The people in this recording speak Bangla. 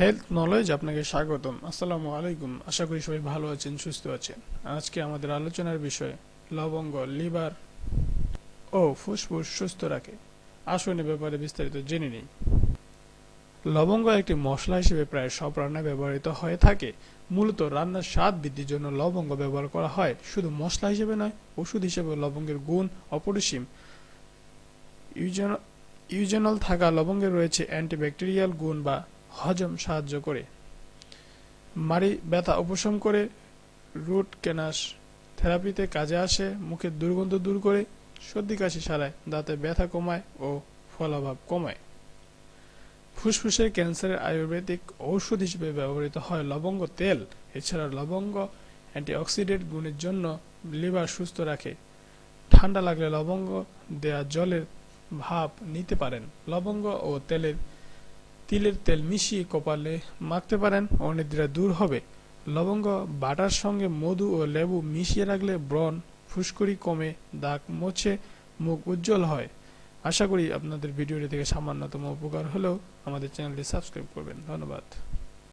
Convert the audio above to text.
হেলথ নলেজ আপনাকে স্বাগতম। আসসালামু আলাইকুম। আশা করি সবাই ভালো আছেন, সুস্থ আছেন। আজকে আমাদের আলোচনার বিষয়, লবঙ্গ, লিভার ও ফুসফুস সুস্থ রাখে। আসুন এ ব্যাপারে বিস্তারিত জেনে নিই। লবঙ্গ একটি মশলা হিসেবে প্রায় সব রান্নায় ব্যবহৃত হয়ে থাকে। মূলত রান্নার স্বাদ বৃদ্ধির জন্য লবঙ্গ ব্যবহার করা হয়। শুধু মশলা হিসেবে নয়, ওষুধ হিসেবে লবঙ্গের গুণ অপরিসীম। ইউজেন- ইউজেনল থাকা লবঙ্গে রয়েছে অ্যান্টিব্যাকটেরিয়াল গুণ বা হজম সাহায্য করে। মাড়ি ব্যথা উপশম করে, রুট কেনাস থেরাপিতে কাজে আসে, মুখের দুর্গন্ধ দূর করে, সর্দি কাশি সারায়, দাঁতে ব্যথা কমায় ও ফলাভাব কমায়। ফুসফুসের ক্যান্সারের আয়ুর্বেদিক ঔষধ হিসেবে ব্যবহৃত হয় লবঙ্গ তেল। এছাড়া লবঙ্গ অ্যান্টিঅক্সিডেন্ট গুণের জন্য লিভার সুস্থ রাখে। ঠান্ডা লাগলে লবঙ্গ দেয়া জলের ভাপ নিতে পারেন। লবঙ্গ ও তেলের তিলের তেল মিশিয়ে কপালে মাখতে পারেন, অনিদ্রা দূর হবে। লবঙ্গ, বাটার সঙ্গে মধু ও লেবু মিশিয়ে রাখলে ব্রণ, ফুসকুড়ি কমে, দাগ মোছে, মুখ উজ্জ্বল হয়। আশা করি আপনাদের ভিডিওটি থেকে সামান্যতম উপকার হলেও আমাদের চ্যানেলটি সাবস্ক্রাইব করবেন। ধন্যবাদ।